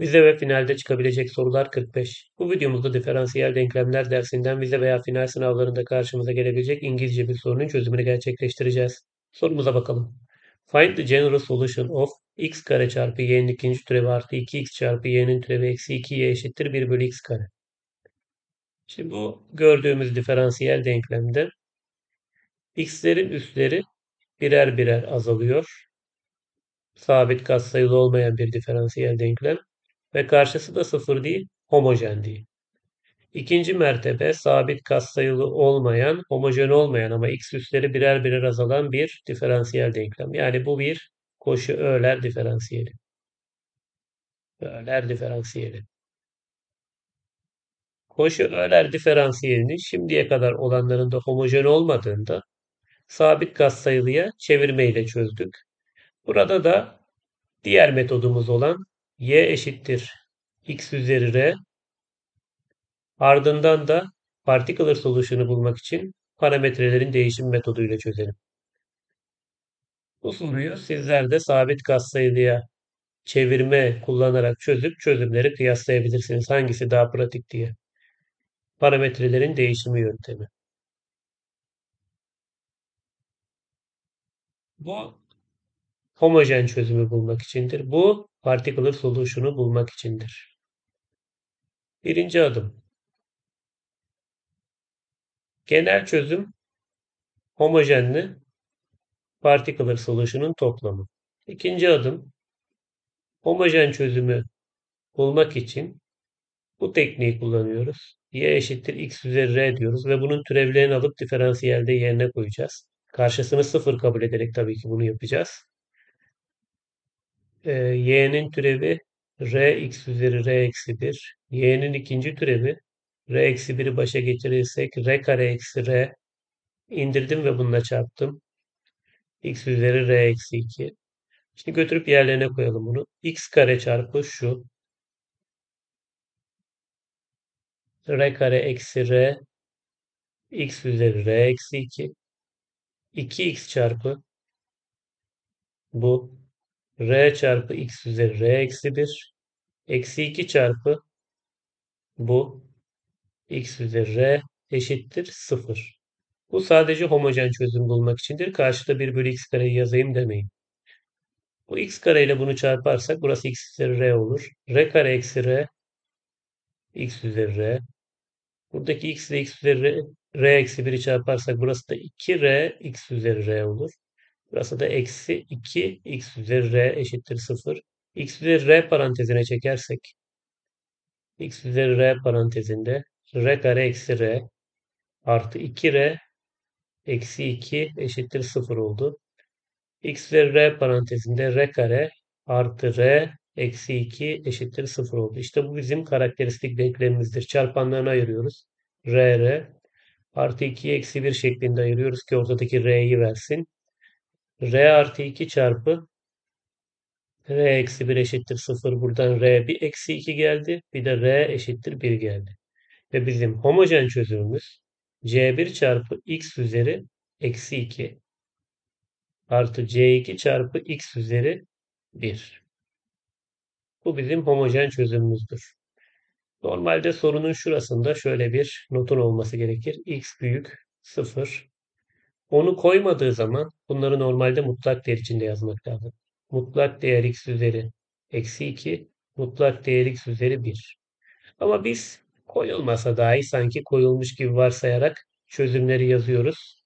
Vize ve finalde çıkabilecek sorular 45. Bu videomuzda diferansiyel denklemler dersinden vize veya final sınavlarında karşımıza gelebilecek İngilizce bir sorunun çözümünü gerçekleştireceğiz. Sorumuza bakalım. Find the general solution of x kare çarpı y'nin ikinci türevi artı 2x çarpı y'nin türevi eksi 2y eşittir 1 bölü x kare. Şimdi bu gördüğümüz diferansiyel denklemde x'lerin üstleri birer birer azalıyor. Sabit katsayılı olmayan bir diferansiyel denklem ve karşısı da sıfır değil, homojen değil. İkinci mertebe sabit katsayılı olmayan, homojen olmayan ama x üsleri birer birer azalan bir diferansiyel denklem. Yani bu bir koşu Öğler diferansiyeli. Öğler diferansiyeli. Koşu Öğler diferansiyelini şimdiye kadar olanlarında homojen olmadığında sabit katsayılıya çevirmeyle çözdük. Burada da diğer metodumuz olan y eşittir x üzeri r Ardından da particular solution'u bulmak için parametrelerin değişim metoduyla çözelim. Bu soruyu sizler de sabit katsayılıya çevirme kullanarak çözüp çözümleri kıyaslayabilirsiniz. Hangisi daha pratik diye. Parametrelerin değişimi yöntemi. Bu homojen çözümü bulmak içindir. Bu particular solution'u bulmak içindir. Birinci adım. Genel çözüm homojenli particular solution'un toplamı. İkinci adım homojen çözümü bulmak için bu tekniği kullanıyoruz. y eşittir x üzeri r diyoruz ve bunun türevlerini alıp diferansiyelde yerine koyacağız. Karşısını sıfır kabul ederek tabii ki bunu yapacağız. Ee, y'nin türevi r x üzeri r eksi 1. y'nin ikinci türevi r eksi 1'i başa getirirsek r kare eksi r indirdim ve bununla çarptım. x üzeri r eksi 2. Şimdi götürüp yerlerine koyalım bunu. x kare çarpı şu. r kare eksi r x üzeri r eksi 2. 2x çarpı bu r çarpı x üzeri r eksi 1 eksi 2 çarpı bu x üzeri r eşittir 0. Bu sadece homojen çözüm bulmak içindir. Karşıda 1 bölü x kareyi yazayım demeyin. Bu x kare ile bunu çarparsak burası x üzeri r olur. r kare eksi r x üzeri r. Buradaki x ile x üzeri r, r eksi 1'i çarparsak burası da 2r x üzeri r olur. Burası da eksi 2 x üzeri r eşittir 0. x üzeri r parantezine çekersek x üzeri r parantezinde r kare eksi r artı 2r eksi 2 eşittir 0 oldu x ve r parantezinde r kare artı r eksi 2 eşittir 0 oldu. İşte bu bizim karakteristik denklemimizdir. Çarpanlarını ayırıyoruz. r, r artı 2 eksi 1 şeklinde ayırıyoruz ki ortadaki r'yi versin. R artı 2 çarpı r eksi 1 eşittir 0. Buradan r bir eksi 2 geldi. Bir de r eşittir 1 geldi. Ve bizim homojen çözümümüz c1 çarpı x üzeri eksi 2 artı c2 çarpı x üzeri 1. Bu bizim homojen çözümümüzdür. Normalde sorunun şurasında şöyle bir notun olması gerekir. x büyük 0. Onu koymadığı zaman bunları normalde mutlak değer içinde yazmak lazım. Mutlak değer x üzeri eksi 2, mutlak değer x üzeri 1. Ama biz koyulmasa dahi sanki koyulmuş gibi varsayarak çözümleri yazıyoruz.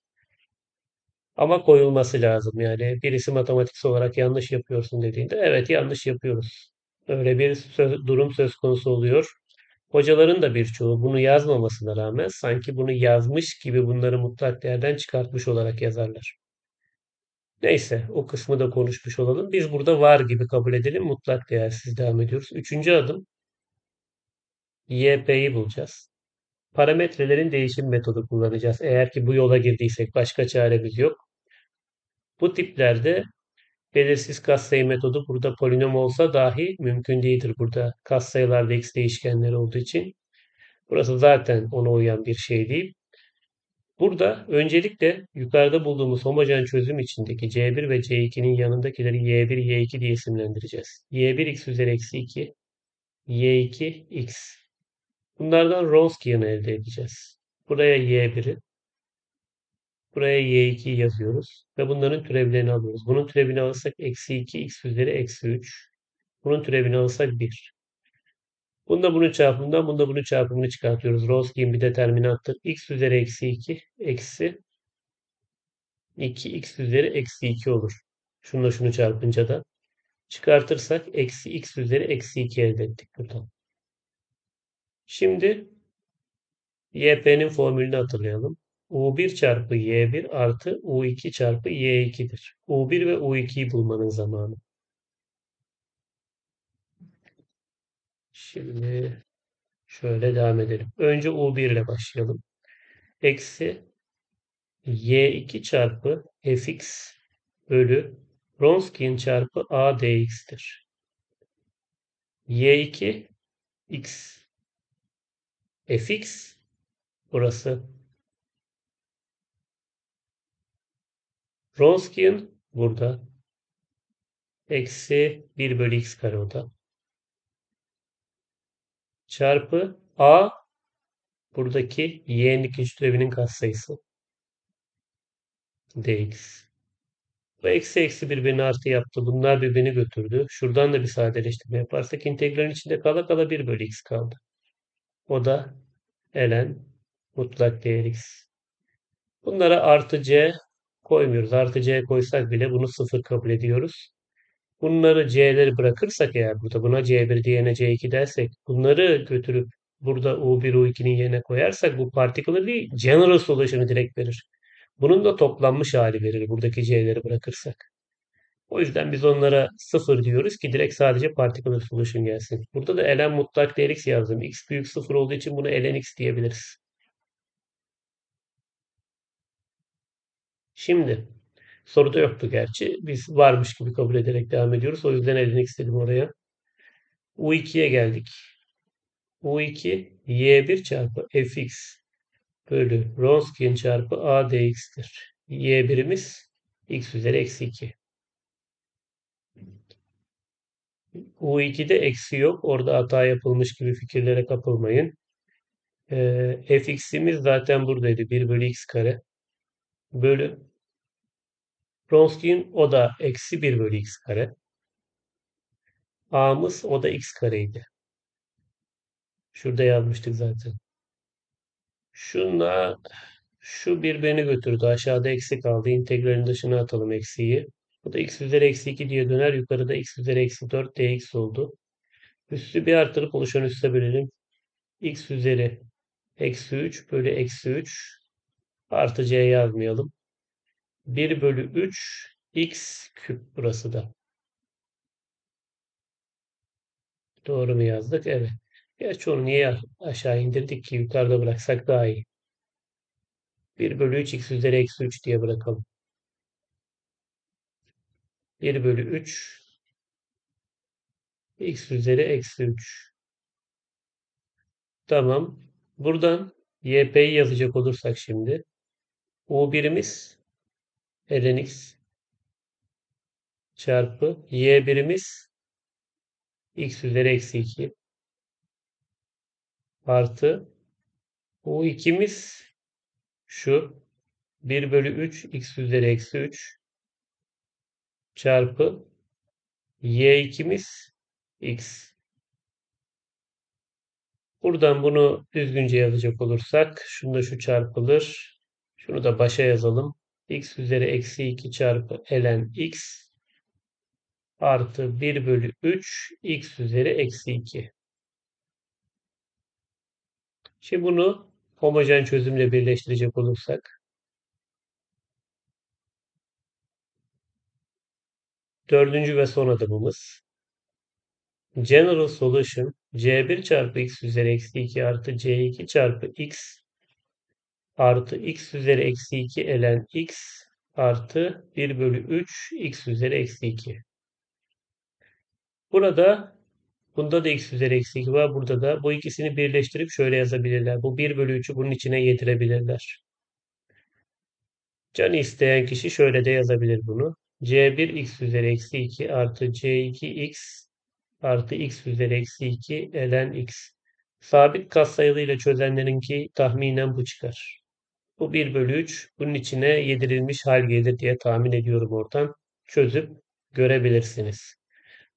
Ama koyulması lazım. Yani birisi matematiksel olarak yanlış yapıyorsun dediğinde evet yanlış yapıyoruz. Öyle bir söz, durum söz konusu oluyor. Hocaların da birçoğu bunu yazmamasına rağmen sanki bunu yazmış gibi bunları mutlak değerden çıkartmış olarak yazarlar. Neyse o kısmı da konuşmuş olalım. Biz burada var gibi kabul edelim. Mutlak değersiz devam ediyoruz. Üçüncü adım YP'yi bulacağız. Parametrelerin değişim metodu kullanacağız. Eğer ki bu yola girdiysek başka çaremiz yok. Bu tiplerde belirsiz katsayı metodu burada polinom olsa dahi mümkün değildir. Burada katsayılarda x değişkenleri olduğu için. Burası zaten ona uyan bir şey değil. Burada öncelikle yukarıda bulduğumuz homojen çözüm içindeki C1 ve C2'nin yanındakileri Y1, Y2 diye isimlendireceğiz. Y1 x üzeri eksi 2, y2 x. Bunlardan Wronskian'ı elde edeceğiz. Buraya y1'i, buraya y2'yi yazıyoruz ve bunların türevlerini alıyoruz. Bunun türevini alırsak eksi 2 x üzeri eksi 3. Bunun türevini alırsak 1. Bunda bunun çarpımından, bunda bunun çarpımını çıkartıyoruz. Wronskian bir determinattır. x üzeri eksi 2 eksi 2x üzeri eksi 2 olur. Şununla şunu çarpınca da çıkartırsak eksi x üzeri eksi 2 elde ettik buradan. Şimdi YP'nin formülünü hatırlayalım. U1 çarpı Y1 artı U2 çarpı Y2'dir. U1 ve U2'yi bulmanın zamanı. Şimdi şöyle devam edelim. Önce U1 ile başlayalım. Eksi Y2 çarpı Fx bölü Wronskian çarpı A dx'tir. Y2 x fx burası Wronskian burada eksi 1 bölü x kare o da çarpı a buradaki y'nin ikinci türevinin katsayısı dx. Bu eksi eksi birbirini artı yaptı. Bunlar birbirini götürdü. Şuradan da bir sadeleştirme yaparsak integralin içinde kala kala 1 bölü x kaldı. O da ln mutlak değer x. Bunlara artı c koymuyoruz. Artı c koysak bile bunu sıfır kabul ediyoruz. Bunları c'leri bırakırsak eğer burada buna c1 diyene c2 dersek bunları götürüp burada u1 u2'nin yerine koyarsak bu particularly general solution'ı direkt verir. Bunun da toplanmış hali verir buradaki c'leri bırakırsak. O yüzden biz onlara sıfır diyoruz ki direkt sadece particular solution gelsin. Burada da ln mutlak değer x yazdım. x büyük sıfır olduğu için bunu ln x diyebiliriz. Şimdi soruda yoktu gerçi. Biz varmış gibi kabul ederek devam ediyoruz. O yüzden x dedim oraya. u2'ye geldik. u2 y1 çarpı fx bölü Wronskian çarpı a dx'tir. y1'imiz x üzeri eksi 2. U2'de eksi yok. Orada hata yapılmış gibi fikirlere kapılmayın. Ee, fx'imiz zaten buradaydı. 1 bölü x kare. Bölü. Wronskian o da eksi 1 bölü x kare. A'mız o da x kareydi. Şurada yazmıştık zaten. Şunla şu birbirini götürdü. Aşağıda eksi kaldı. İntegralin dışına atalım eksiyi. Bu da x üzeri eksi 2 diye döner. Yukarıda x üzeri eksi 4 dx oldu. Üstü bir artırıp oluşan üste bölelim. x üzeri eksi 3 bölü eksi 3 artı c yazmayalım. 1 bölü 3 x küp burası da. Doğru mu yazdık? Evet. Gerçi onu niye aşağı indirdik ki yukarıda bıraksak daha iyi. 1 bölü 3 x üzeri eksi 3 diye bırakalım. 1 bölü 3 x üzeri eksi 3. Tamam. Buradan yp'yi yazacak olursak şimdi u1'imiz ln x çarpı y1'imiz x üzeri eksi 2 artı u2'miz şu 1 bölü 3 x üzeri eksi 3 çarpı y2'miz x. Buradan bunu düzgünce yazacak olursak şunu da şu çarpılır. Şunu da başa yazalım. x üzeri eksi 2 çarpı ln x artı 1 bölü 3 x üzeri eksi 2. Şimdi bunu homojen çözümle birleştirecek olursak dördüncü ve son adımımız general solution c1 çarpı x üzeri eksi 2 artı c2 çarpı x artı x üzeri eksi 2 ln x artı 1 bölü 3 x üzeri eksi 2. Burada bunda da x üzeri eksi 2 var. Burada da bu ikisini birleştirip şöyle yazabilirler. Bu 1 bölü 3'ü bunun içine yedirebilirler. Canı isteyen kişi şöyle de yazabilir bunu. c1 x üzeri eksi 2 artı c2 x artı x üzeri eksi 2 ln x. Sabit katsayılı ile çözenlerinki tahminen bu çıkar. Bu 1 bölü 3. Bunun içine yedirilmiş hal gelir diye tahmin ediyorum oradan. Çözüp görebilirsiniz.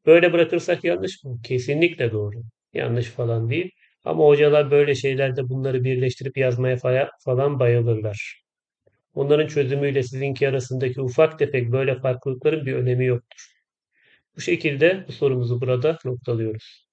Böyle bırakırsak yanlış mı? Kesinlikle doğru. Yanlış falan değil. Ama hocalar böyle şeylerde bunları birleştirip yazmaya falan bayılırlar. Onların çözümüyle sizinki arasındaki ufak tefek böyle farklılıkların bir önemi yoktur. Bu şekilde bu sorumuzu burada noktalıyoruz.